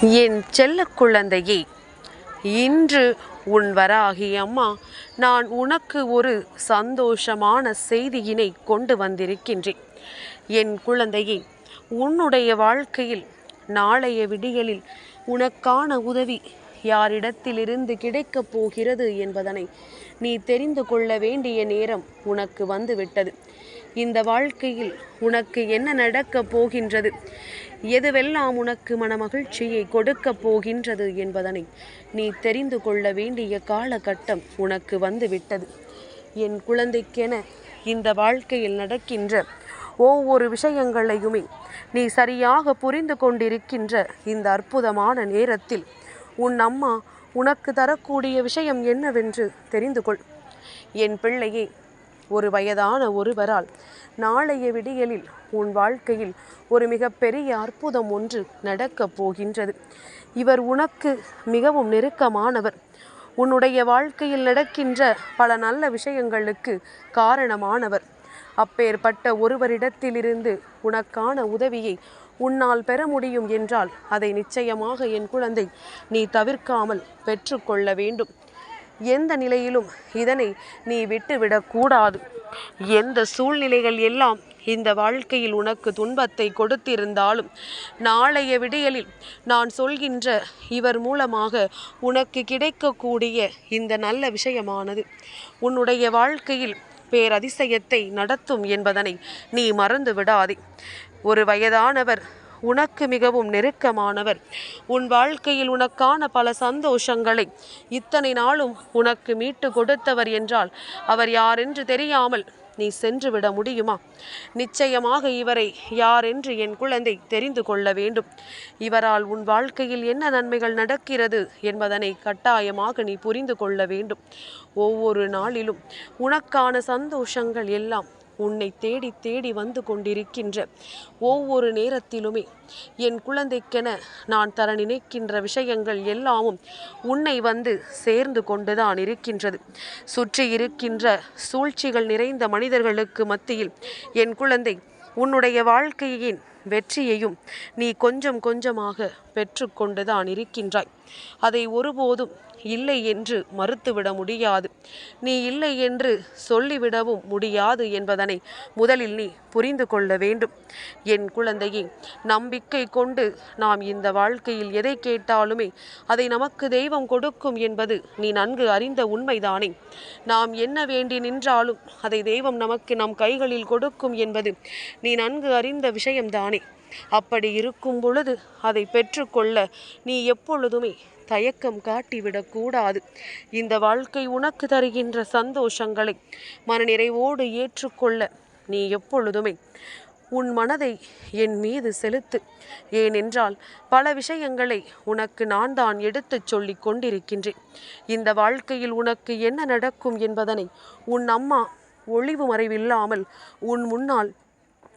என் செல்ல குழந்தையே இன்று உன் வராகி அம்மா நான் உனக்கு ஒரு சந்தோஷமான செய்தியினை கொண்டு வந்திருக்கின்றேன். என் குழந்தையே உன்னுடைய வாழ்க்கையில் நாளைய விடிகளில் உனக்கான உதவி யாரிடத்திலிருந்து கிடைக்கப் போகிறது என்பதனை நீ தெரிந்து கொள்ள வேண்டிய நேரம் உனக்கு வந்துவிட்டது. இந்த வாழ்க்கையில் உனக்கு என்ன நடக்கப் போகின்றது? எதுவெல்லாம் உனக்கு மனமகிழ்ச்சியை கொடுக்கப் போகின்றது என்பதனை நீ தெரிந்து கொள்ள வேண்டிய காலகட்டம் உனக்கு வந்துவிட்டது. என் குழந்தைக்கென இந்த வாழ்க்கையில் நடக்கின்ற ஒவ்வொரு விஷயங்களையுமே நீ சரியாக புரிந்து கொண்டிருக்கின்ற இந்த அற்புதமான நேரத்தில் உன் அம்மா உனக்கு தரக்கூடிய விஷயம் என்னவென்று தெரிந்து கொள். என் பிள்ளையே ஒரு வயதான ஒருவரால் நாளைய விடியலில் உன் வாழ்க்கையில் ஒரு மிகப்பெரிய அற்புதம் ஒன்று நடக்கப் போகின்றது. இவர் உனக்கு மிகவும் நெருக்கமானவர். உன்னுடைய வாழ்க்கையில் நடக்கின்ற பல நல்ல விஷயங்களுக்கு காரணமானவர். அப்பேற்பட்ட ஒருவரிடத்திலிருந்து உனக்கான உதவியை உன்னால் பெற முடியும் என்றால் அதை நிச்சயமாக என் குழந்தை நீ தவிர்க்காமல் பெற்றுக்கொள்ள வேண்டும். எந்த நிலையிலும் இதனை நீ விட்டுவிடக்கூடாது எந்த சூழ்நிலைகள் எல்லாம் இந்த வாழ்க்கையில் உனக்கு துன்பத்தை கொடுத்திருந்தாலும் நாளைய விடியலில் நான் சொல்கின்ற இவர் மூலமாக உனக்கு கிடைக்கக்கூடிய இந்த நல்ல விஷயமானது. உன்னுடைய வாழ்க்கையில் பேரதிசயத்தை நடத்தும் என்பதனை நீ மறந்து விடாதே ஒரு வயதானவர் உனக்கு மிகவும் நெருக்கமானவர். உன் வாழ்க்கையில் உனக்கான பல சந்தோஷங்களை இத்தனை நாளும் உனக்கு மீட்டு கொடுத்தவர் என்றால் அவர் யாரென்று தெரியாமல் நீ சென்று விட முடியுமா? நிச்சயமாக இவரை யார் என்று என் குழந்தை தெரிந்து கொள்ள வேண்டும். இவரால் உன் வாழ்க்கையில் என்ன நன்மைகள் நடக்கிறது என்பதனை கட்டாயமாக நீ புரிந்து கொள்ள வேண்டும். ஒவ்வொரு நாளிலும் உனக்கான சந்தோஷங்கள் எல்லாம் உன்னை தேடி தேடி வந்து கொண்டிருக்கின்ற ஒவ்வொரு நேரத்திலுமே என் குழந்தைக்கென நான் தர நினைக்கின்ற விஷயங்கள் எல்லாமும் உன்னை வந்து சேர்ந்து கொண்டுதான் இருக்கின்றது. சுற்றி இருக்கின்ற சூழ்ச்சிகள் நிறைந்த மனிதர்களுக்கு மத்தியில் என் குழந்தை உன்னுடைய வாழ்க்கையின் வெற்றியையும் நீ கொஞ்சம் கொஞ்சமாக பெற்றுக்கொண்டுதான் இருக்கின்றாய். அதை ஒருபோதும் இல்லை என்று மறுத்துவிட முடியாது. நீ இல்லை என்று சொல்லிவிடவும் முடியாது என்பதனை முதலில் நீ புரிந்து கொள்ள வேண்டும். என் குழந்தையே நம்பிக்கை கொண்டு நாம் இந்த வாழ்க்கையில் எதை கேட்டாலுமே அதை நமக்கு தெய்வம் கொடுக்கும் என்பது நீ நன்கு அறிந்த உண்மைதானே. நாம் என்ன வேண்டி நின்றாலும் அதை தெய்வம் நமக்கு நம் கைகளில் கொடுக்கும் என்பது நீ நன்கு அறிந்த விஷயம்தானே. அப்படி இருக்கும் பொழுது அதை பெற்றுக்கொள்ள நீ எப்பொழுதுமே தயக்கம் காட்டிவிடக்கூடாது. இந்த வாழ்க்கை உனக்கு தருகின்ற சந்தோஷங்களை மனநிறைவோடு ஏற்றுக்கொள்ள நீ எப்பொழுதுமே உன் மனதை என் மீது செலுத்து. ஏனென்றால் பல விஷயங்களை உனக்கு நான் தான் எடுத்துச் சொல்லிக் கொண்டிருக்கின்றேன். இந்த வாழ்க்கையில் உனக்கு என்ன நடக்கும் என்பதனை உன் அம்மா ஒளிவு மறைவில்லாமல் உன் முன்னால்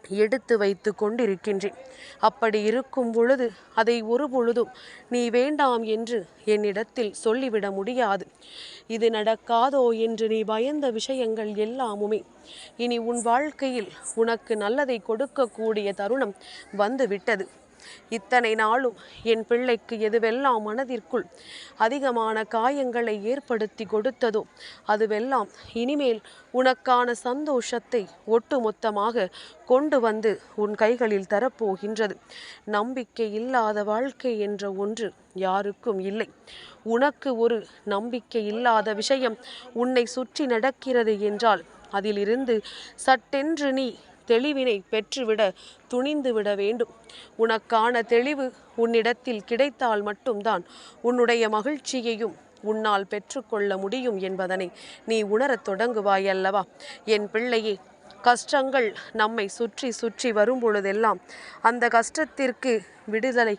எடுத்து வைத்து கொண்டிருக்கின்றேன். அப்படி இருக்கும் பொழுது அதை ஒரு பொழுதும் நீ வேண்டாம் என்று என்னிடத்தில் சொல்லிவிட முடியாது. இது நடக்காதோ என்று நீ பயந்த விஷயங்கள் எல்லாமுமே. இனி உன் வாழ்க்கையில் உனக்கு நல்லதை கொடுக்கக்கூடிய தருணம் வந்துவிட்டது. இத்தனை நாளும் என் பிள்ளைக்கு எதுவெல்லாம் மனதிற்குள் அதிகமான காயங்களை ஏற்படுத்தி கொடுத்ததோ அதுவெல்லாம் இனிமேல் உனக்கான சந்தோஷத்தை ஒட்டுமொத்தமாக கொண்டு வந்து உன் கைகளில் தரப்போகின்றது. நம்பிக்கை இல்லாத வாழ்க்கை என்ற ஒன்று யாருக்கும் இல்லை. உனக்கு ஒரு நம்பிக்கை இல்லாத விஷயம் உன்னை சுற்றி நடக்கிறது என்றால் அதிலிருந்து சட்டென்று நீ தெளிவினை பெற்றுவிட துணிந்துவிட வேண்டும். உனக்கான தெளிவு உன்னிடத்தில் கிடைத்தால் மட்டும்தான் உன்னுடைய மகிழ்ச்சியையும் உன்னால் பெற்றுக்கொள்ள முடியும் என்பதனை நீ உணரத் தொடங்குவாய் அல்லவா என் பிள்ளையே கஷ்டங்கள் நம்மை சுற்றி சுற்றி வரும் பொழுதெல்லாம் அந்த கஷ்டத்திற்கு விடுதலை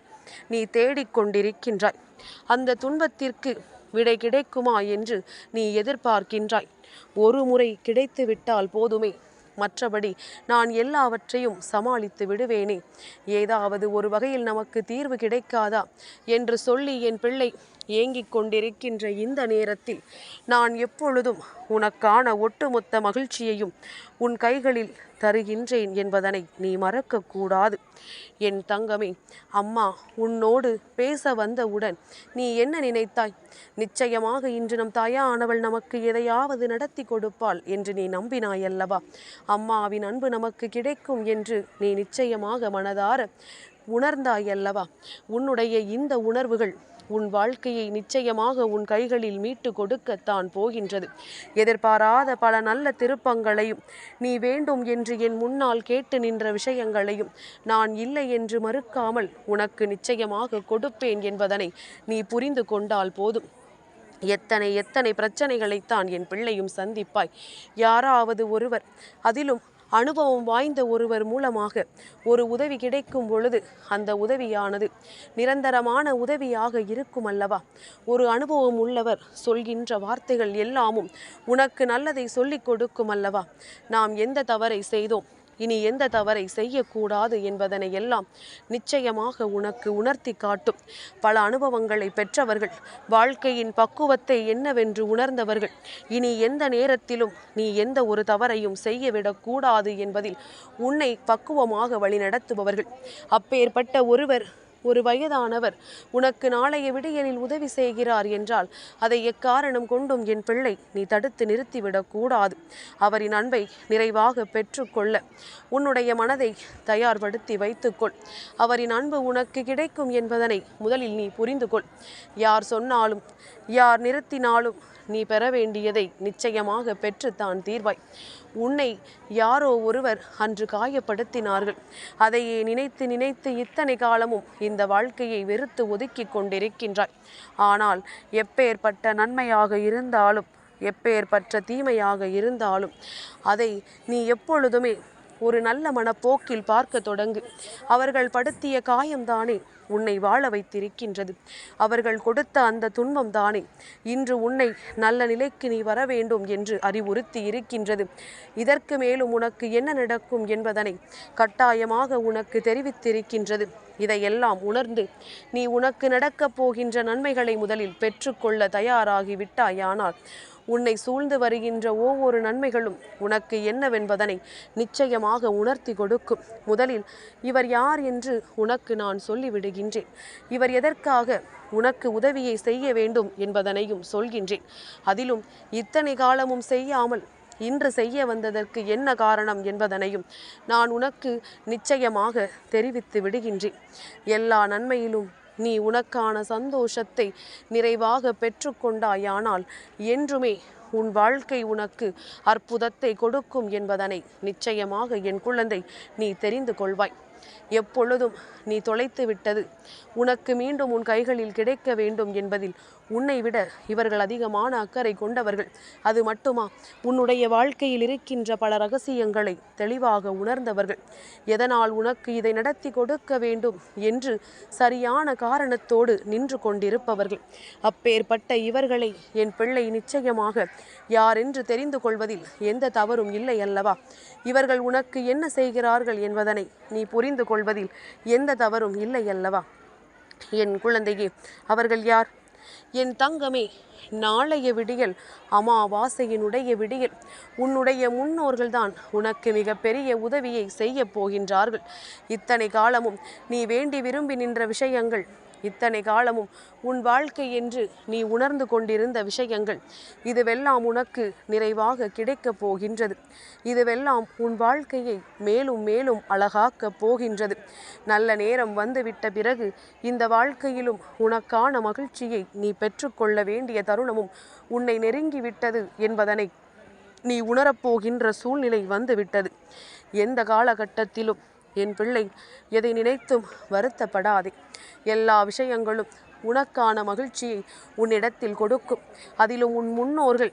நீ தேடிக்கொண்டிருக்கின்றாய் அந்த துன்பத்திற்கு விடை கிடைக்குமா என்று நீ எதிர்பார்க்கின்றாய். ஒரு முறை கிடைத்துவிட்டால் போதுமே. மற்றபடி நான் எல்லாவற்றையும் சமாளித்து விடுவேனே. ஏதாவது ஒரு வகையில் நமக்கு தீர்வு கிடைக்காதா? என்று சொல்லி என் பிள்ளை ஏங்கிக் கொண்டிருக்கின்ற இந்த நேரத்தில் நான் எப்பொழுதும் உனக்கான ஒட்டுமொத்த மகிழ்ச்சியையும் உன் கைகளில் தருகின்றேன் என்பதனை நீ மறக்கக்கூடாது. என் தங்கமே அம்மா உன்னோடு பேச வந்தவுடன் நீ என்ன நினைத்தாய்? நிச்சயமாக இன்று நம் தாயானவள் நமக்கு எதையாவது நடத்தி கொடுப்பாள் என்று நீ நம்பினாய் அல்லவா அம்மாவின் அன்பு நமக்கு கிடைக்கும் என்று நீ நிச்சயமாக மனதார உணர்ந்தாய் அல்லவா உன்னுடைய இந்த உணர்வுகள் உன் வாழ்க்கையை நிச்சயமாக உன் கைகளில் மீட்டு கொடுக்கத்தான் போகின்றது. எதிர்பாராத பல நல்ல திருப்பங்களையும் நீ வேண்டும் என்று என் முன்னால் கேட்டு நின்ற விஷயங்களையும் நான் இல்லை என்று மறுக்காமல் உனக்கு நிச்சயமாக கொடுப்பேன் என்பதனை நீ புரிந்து கொண்டால் போதும். எத்தனை எத்தனை பிரச்சனைகளைத்தான் என் பிள்ளையும் சந்திப்பாய். யாராவது ஒருவர் அதிலும் அனுபவம் வாய்ந்த ஒருவர் மூலமாக ஒரு உதவி கிடைக்கும் பொழுது அந்த உதவியானது நிரந்தரமான உதவியாக இருக்கும் அல்லவா? ஒரு அனுபவம் உள்ளவர் சொல்கின்ற வார்த்தைகள் எல்லாமும் உனக்கு நல்லதை சொல்லிக் கொடுக்கும் அல்லவா? நாம் எந்த தவறை செய்தோம்? இனி எந்த தவறை செய்யக்கூடாது என்பதனை எல்லாம் நிச்சயமாக உனக்கு உணர்த்தி காட்டும். பல அனுபவங்களை பெற்றவர்கள் வாழ்க்கையின் பக்குவத்தை என்னவென்று உணர்ந்தவர்கள் இனி எந்த நேரத்திலும் நீ எந்த ஒரு தவறையும் செய்யவிடக்கூடாது என்பதில் உன்னை பக்குவமாக வழிநடத்துபவர்கள். அப்பேற்பட்ட ஒருவர் ஒரு வயதானவர். உனக்கு நாளைய விடியலில் உதவி செய்கிறார் என்றால் அதை எக்காரணம் கொண்டும் என் பிள்ளை நீ தடுத்து நிறுத்திவிடக்கூடாது அவரின் அன்பை நிறைவாக பெற்றுக்கொள்ள உன்னுடைய மனதை தயார்படுத்தி வைத்துக்கொள். அவரின் அன்பு உனக்கு கிடைக்கும் என்பதனை முதலில் நீ புரிந்து கொள் யார் சொன்னாலும் யார் நிறுத்தினாலும் நீ பெற வேண்டியதை நிச்சயமாக பெற்றுத்தான் தீர்வாய். உன்னை யாரோ ஒருவர் அன்று காயப்படுத்தினார்கள். அதையே நினைத்து நினைத்து இத்தனை காலமும் இந்த வாழ்க்கையை வெறுத்து ஒதுக்கி கொண்டிருக்கின்றாய். ஆனால் எப்பேற்பட்ட நன்மையாக இருந்தாலும் எப்பேற்பற்ற தீமையாக இருந்தாலும் அதை நீ எப்பொழுதுமே ஒரு நல்ல மனப்போக்கில் பார்க்க தொடங்கு. அவர்கள் படுத்திய காயம்தானே உன்னை வாழ வைத்திருக்கின்றது. அவர்கள் கொடுத்த அந்த துன்பம் தானே இன்று உன்னை நல்ல நிலைக்கு நீ வர வேண்டும் என்று அறிவுறுத்தி இருக்கின்றது. இதற்கு மேலும் உனக்கு என்ன நடக்கும் என்பதனை கட்டாயமாக உனக்கு தெரிவித்திருக்கின்றது. இதையெல்லாம் உணர்ந்து நீ உனக்கு நடக்கப் போகின்ற நன்மைகளை முதலில் பெற்றுக்கொள்ள தயாராகிவிட்டாயானால் உன்னை சூழ்ந்து வருகின்ற ஒவ்வொரு நன்மைகளும் உனக்கு என்னவென்பதனை நிச்சயமாக உணர்த்தி கொடுக்கும். முதலில் இவர் யார் என்று உனக்கு நான் சொல்லிவிடுகின்றேன். இவர் எதற்காக உனக்கு உதவியை செய்ய வேண்டும் என்பதனையும் சொல்கின்றேன். அதிலும் இத்தனை காலமும் செய்யாமல் இன்று செய்ய வந்ததற்கு என்ன காரணம் என்பதனையும் நான் உனக்கு நிச்சயமாக தெரிவித்து விடுகின்றேன். எல்லா நன்மையிலும் நீ உனக்கான சந்தோஷத்தை நிறைவாக பெற்றுக்கொண்டாயானால் என்றுமே உன் வாழ்க்கை உனக்கு அற்புதத்தை கொடுக்கும் என்பதனை நிச்சயமாக என் குழந்தை நீ தெரிந்து கொள்வாய். எப்பொழுதும் நீ தொலைத்து விட்டது. உனக்கு மீண்டும் உன் கைகளில் கிடைக்க வேண்டும் என்பதில் உன்னை விட இவர்கள் அதிகமான அக்கறை கொண்டவர்கள். அது மட்டுமா? உன்னுடைய வாழ்க்கையில் இருக்கின்ற பல ரகசியங்களை தெளிவாக உணர்ந்தவர்கள். எதனால் உனக்கு இதை நடத்தி கொடுக்க வேண்டும் என்று சரியான காரணத்தோடு நின்று கொண்டிருப்பவர்கள். அப்பேற்பட்ட இவர்களை என் பிள்ளை நிச்சயமாக யாரென்று தெரிந்து கொள்வதில் எந்த தவறும் இல்லை அல்லவா? இவர்கள் உனக்கு என்ன செய்கிறார்கள் என்பதனை நீ புரிந்து கொள்வதில் எந்த தவறும் இல்லை அல்லவா? என் குழந்தையே அவர்கள் யார்? என் தங்கமே நாளைய விடியல் அமாவாசையினுடைய விடியல். உன்னுடைய முன்னோர்கள்தான் உனக்கு மிகப்பெரிய உதவியை செய்ய போகின்றார்கள். இத்தனை காலமும் நீ வேண்டி விரும்பி நின்ற விஷயங்கள் இத்தனை காலமும் உன் வாழ்க்கை என்று நீ உணர்ந்து கொண்டிருந்த விஷயங்கள் இதுவெல்லாம் உனக்கு நிறைவாக கிடைக்கப் போகின்றது. இதுவெல்லாம் உன் வாழ்க்கையை மேலும் மேலும் அழகாக்கப் போகின்றது. நல்ல நேரம் வந்துவிட்ட பிறகு இந்த வாழ்க்கையிலும் உனக்கான மகிழ்ச்சியை நீ பெற்றுக்கொள்ள வேண்டிய தருணமும் உன்னை நெருங்கிவிட்டது என்பதனை நீ உணரப்போகின்ற சூழ்நிலை வந்துவிட்டது. எந்த காலகட்டத்திலும் என் பிள்ளை எதை நினைத்தும் வருத்தப்படாதே. எல்லா விஷயங்களும் உனக்கான மகிழ்ச்சியை உன்னிடத்தில் கொடுக்கும். அதிலும் உன் முன்னோர்கள்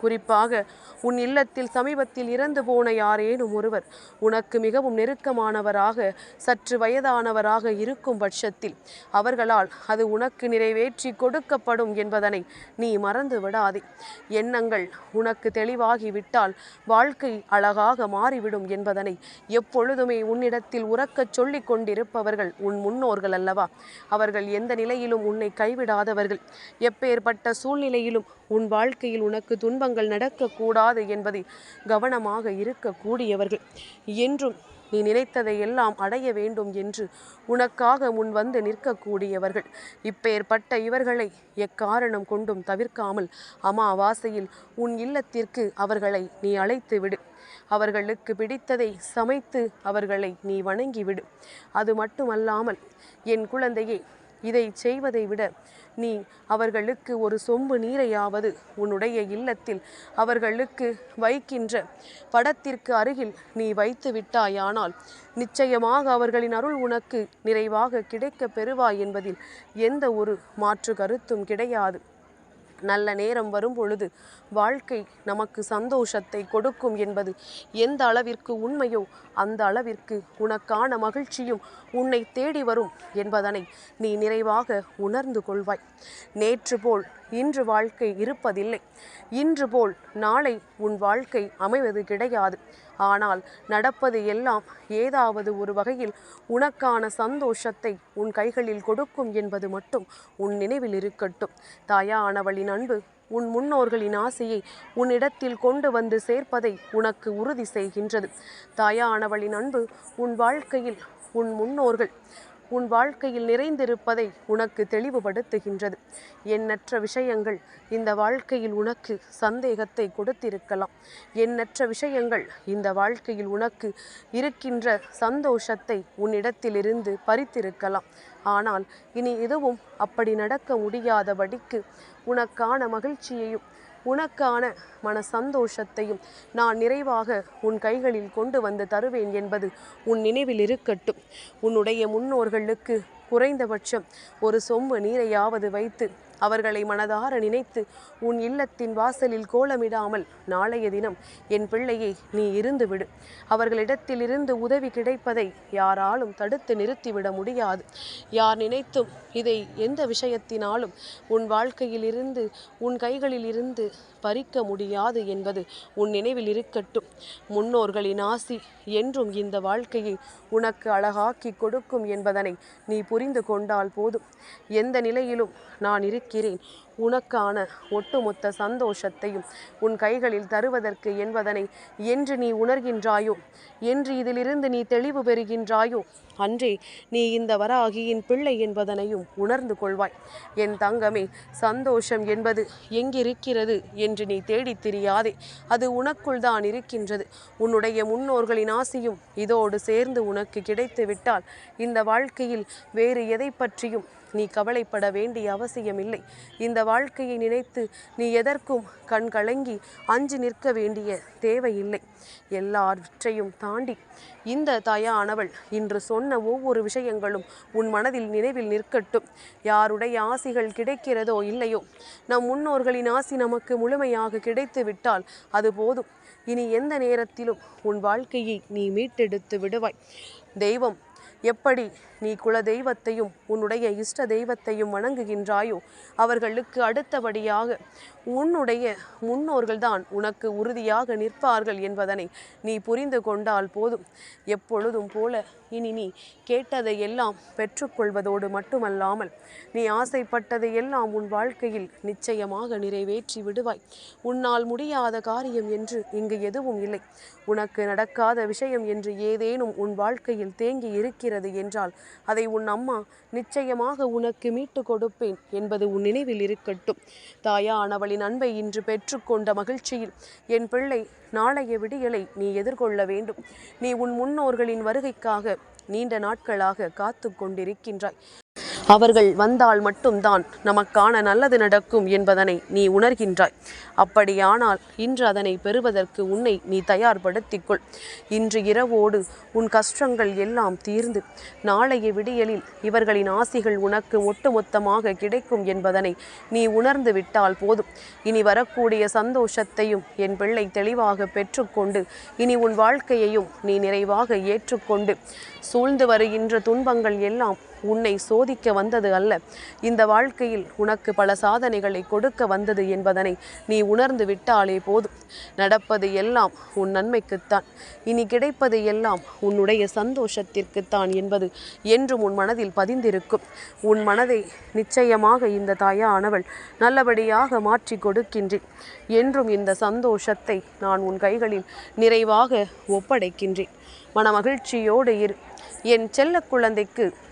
குறிப்பாக உன் இல்லத்தில் சமீபத்தில் இறந்து போன யாரேனும் ஒருவர் உனக்கு மிகவும் நெருக்கமானவராக சற்று வயதானவராக இருக்கும் பட்சத்தில் அவர்களால் அது உனக்கு நிறைவேற்றி கொடுக்கப்படும் என்பதனை நீ மறந்து விடாதே. எண்ணங்கள் உனக்கு தெளிவாகிவிட்டால் வாழ்க்கை அழகாக மாறிவிடும் என்பதனை எப்பொழுதுமே உன்னிடத்தில் உறக்கச் சொல்லிக் கொண்டிருப்பவர்கள் உன் முன்னோர்கள் அல்லவா? அவர்கள் எந்த நிலையிலும் உன்னை கைவிடாதவர்கள். எப்பேற்பட்ட சூழ்நிலையிலும் உன் வாழ்க்கையில் உனக்கு துன்பங்கள் நடக்கக்கூடாது என்பதை கவனமாக இருக்கக்கூடியவர்கள். என்றும் நீ நினைத்ததை எல்லாம் அடைய வேண்டும் என்று உனக்காக முன் வந்து நிற்கக்கூடியவர்கள். இப்பேற்பட்ட இவர்களை எக்காரணம் கொண்டும் தவிர்க்காமல் அமாவாசையில் உன் இல்லத்திற்கு அவர்களை நீ அழைத்து விடு அவர்களுக்கு பிடித்ததை சமைத்து அவர்களை நீ வணங்கிவிடு. அது மட்டுமல்லாமல் என் குழந்தையே இதை செய்வதை விட நீ அவர்களுக்கு ஒரு சொம்பு நீரையாவது உன்னுடைய இல்லத்தில் அவர்களுக்கு வைக்கின்ற படத்திற்கு அருகில் நீ வைத்து விட்டாயானால் நிச்சயமாக அவர்களின் அருள் உனக்கு நிறைவாக கிடைக்கப் பெறுவாய் என்பதில் எந்த ஒரு மாற்று கருத்தும் கிடையாது. நல்ல நேரம் வரும் பொழுது வாழ்க்கை நமக்கு சந்தோஷத்தை கொடுக்கும் என்பது எந்த அளவிற்கு உண்மையோ அந்த அளவிற்கு உனக்கான மகிழ்ச்சியும் உன்னை தேடி வரும் என்பதனை நீ நிறைவாக உணர்ந்து கொள்வாய். நேற்று போல் இன்று வாழ்க்கை இருப்பதில்லை. இன்று போல் நாளை உன் வாழ்க்கை அமைவது கிடையாது. ஆனால் நடப்பது எல்லாம் ஏதாவது ஒரு வகையில் உனக்கான சந்தோஷத்தை உன் கைகளில் கொடுக்கும் என்பது மட்டும் உன் நினைவில் இருக்கட்டும். தாயானவளின் அன்பு உன் முன்னோர்களின் ஆசையை உன்னிடத்தில் கொண்டு வந்து சேர்ப்பதை உனக்கு உறுதி செய்கின்றது. தாயானவளின் அன்பு உன் வாழ்க்கையில் உன் முன்னோர்கள் உன் வாழ்க்கையில் நிறைந்திருப்பதை உனக்கு தெளிவுபடுத்துகின்றது. எண்ணற்ற விஷயங்கள் இந்த வாழ்க்கையில் உனக்கு சந்தேகத்தை கொடுத்திருக்கலாம். எண்ணற்ற விஷயங்கள் இந்த வாழ்க்கையில் உனக்கு இருக்கின்ற சந்தோஷத்தை உன்னிடத்திலிருந்து பறித்திருக்கலாம். ஆனால் இனி எதுவும் அப்படி நடக்க முடியாதபடிக்கு உனக்கான மகிழ்ச்சியையும் உனக்கான மன சந்தோஷத்தையும் நான் நிறைவாக உன் கைகளில் கொண்டு வந்து தருவேன் என்பது உன் நினைவில் இருக்கட்டும். உன்னுடைய முன்னோர்களுக்கு குறைந்தபட்சம் ஒரு சொம்பு நீரையாவது வைத்து அவர்களை மனதார நினைத்து உன் இல்லத்தின் வாசலில் கோலமிடாமல் நாளைய தினம் என் பிள்ளையை நீ இருந்துவிடு. அவர்களிடத்திலிருந்து உதவி கிடைப்பதை யாராலும் தடுத்து நிறுத்திவிட முடியாது. யார் நினைத்தும் இதை எந்த விஷயத்தினாலும் உன் வாழ்க்கையிலிருந்து உன் கைகளில் இருந்து பறிக்க முடியாது என்பது உன் நினைவில் இருக்கட்டும். முன்னோர்களின் ஆசி என்றும் இந்த வாழ்க்கையை உனக்கு அழகாக்கி கொடுக்கும் என்பதனை நீ புரிந்து கொண்டால் போதும். எந்த நிலையிலும் நான் Kirin உனக்கான ஒட்டுமொத்த சந்தோஷத்தையும் உன் கைகளில் தருவதற்கு என்பதனை என்று நீ உணர்கின்றாயோ? என்று இதிலிருந்து நீ தெளிவு பெறுகின்றாயோ? அன்றே நீ இந்த வராகியின் பிள்ளை என்பதனையும் உணர்ந்து கொள்வாய். என் தங்கமே சந்தோஷம் என்பது எங்கிருக்கிறது என்று நீ தேடித் திரியாதே. அது உனக்குள் தான் இருக்கின்றது. உன்னுடைய முன்னோர்களின் ஆசையும் இதோடு சேர்ந்து உனக்கு கிடைத்து விட்டால் இந்த வாழ்க்கையில் வேறு எதை பற்றியும் நீ கவலைப்பட வேண்டிய அவசியமில்லை. இந்த வாழ்க்கையை நினைத்து நீ எதற்கும் கண் கலங்கி அஞ்சு நிற்க வேண்டிய தேவையில்லை. எல்லாவற்றையும் தாண்டி இந்த தாயானவள் இன்று சொன்ன ஒவ்வொரு விஷயங்களும் உன் மனதில் நினைவில் நிற்கட்டும். யாருடைய ஆசிகள் கிடைக்கிறதோ இல்லையோ நம் முன்னோர்களின் ஆசி நமக்கு முழுமையாக கிடைத்து விட்டால் அது போதும். இனி எந்த நேரத்திலும் உன் வாழ்க்கையை நீ மீட்டெடுத்து விடுவாய். தெய்வம் எப்படி நீ குல தெய்வத்தையும் உன்னுடைய இஷ்ட தெய்வத்தையும் வணங்குகின்றாயோ அவர்களுக்கு அடுத்தபடியாக உன்னுடைய முன்னோர்கள்தான் உனக்கு உறுதியாக நிற்பார்கள் என்பதனை நீ புரிந்து கொண்டால் போதும். எப்பொழுதும் போல இனி நீ கேட்டதை எல்லாம் பெற்றுக்கொள்வதோடு மட்டுமல்லாமல் நீ ஆசைப்பட்டதை எல்லாம் உன் வாழ்க்கையில் நிச்சயமாக நிறைவேற்றி விடுவாய். உன்னால் முடியாத காரியம் என்று இங்கு எதுவும் இல்லை. உனக்கு நடக்காத விஷயம் என்று ஏதேனும் உன் வாழ்க்கையில் தேங்கி இருக்கிறது என்றால் அதை உன் அம்மா நிச்சயமாக உனக்கு மீட்டு கொடுப்பேன் என்பது உன் நினைவில் இருக்கட்டும். தாயானவளின் அன்பை இன்று பெற்றுக்கொண்ட மகிழ்ச்சியில் என் பிள்ளை நாளைய விடியலை நீ எதிர்கொள்ள வேண்டும். நீ உன் முன்னோர்களின் வருகைக்காக நீண்ட நாட்களாக காத்து கொண்டிருக்கின்றாய் அவர்கள் வந்தால் மட்டும்தான் நமக்கான நல்லது நடக்கும் என்பதனை நீ உணர்கின்றாய். அப்படியானால் இன்று அதனை பெறுவதற்கு உன்னை நீ தயார்படுத்திக்கொள். இன்று இரவோடு உன் கஷ்டங்கள் எல்லாம் தீர்ந்து நாளைய விடியலில் இவர்களின் ஆசிகள் உனக்கு ஒட்டுமொத்தமாக கிடைக்கும் என்பதனை நீ உணர்ந்து விட்டால் போதும். இனி வரக்கூடிய சந்தோஷத்தையும் என் பிள்ளை தெளிவாக பெற்றுக்கொண்டு இனி உன் வாழ்க்கையையும் நீ நிறைவாக ஏற்றுக்கொண்டு சூழ்ந்து வருகின்ற துன்பங்கள் எல்லாம் உன்னை சோதிக்க வந்தது அல்ல. இந்த வாழ்க்கையில் உனக்கு பல சாதனைகளை கொடுக்க வந்தது என்பதனை நீ உணர்ந்து விட்டாலே போதும். நடப்பது எல்லாம் உன் நன்மைக்குத்தான். இனி கிடைப்பது எல்லாம் உன்னுடைய சந்தோஷத்திற்குத்தான் என்பது என்றும் உன் மனதில் பதிந்திருக்கும். உன் மனதை நிச்சயமாக இந்த தாயானவள் நல்லபடியாக மாற்றி கொடுக்கின்றேன் என்றும் இந்த சந்தோஷத்தை நான் உன் கைகளில் நிறைவாக ஒப்படைக்கின்றேன். மனமகிழ்ச்சியோடு இரு. என் செல்ல குழந்தைக்கு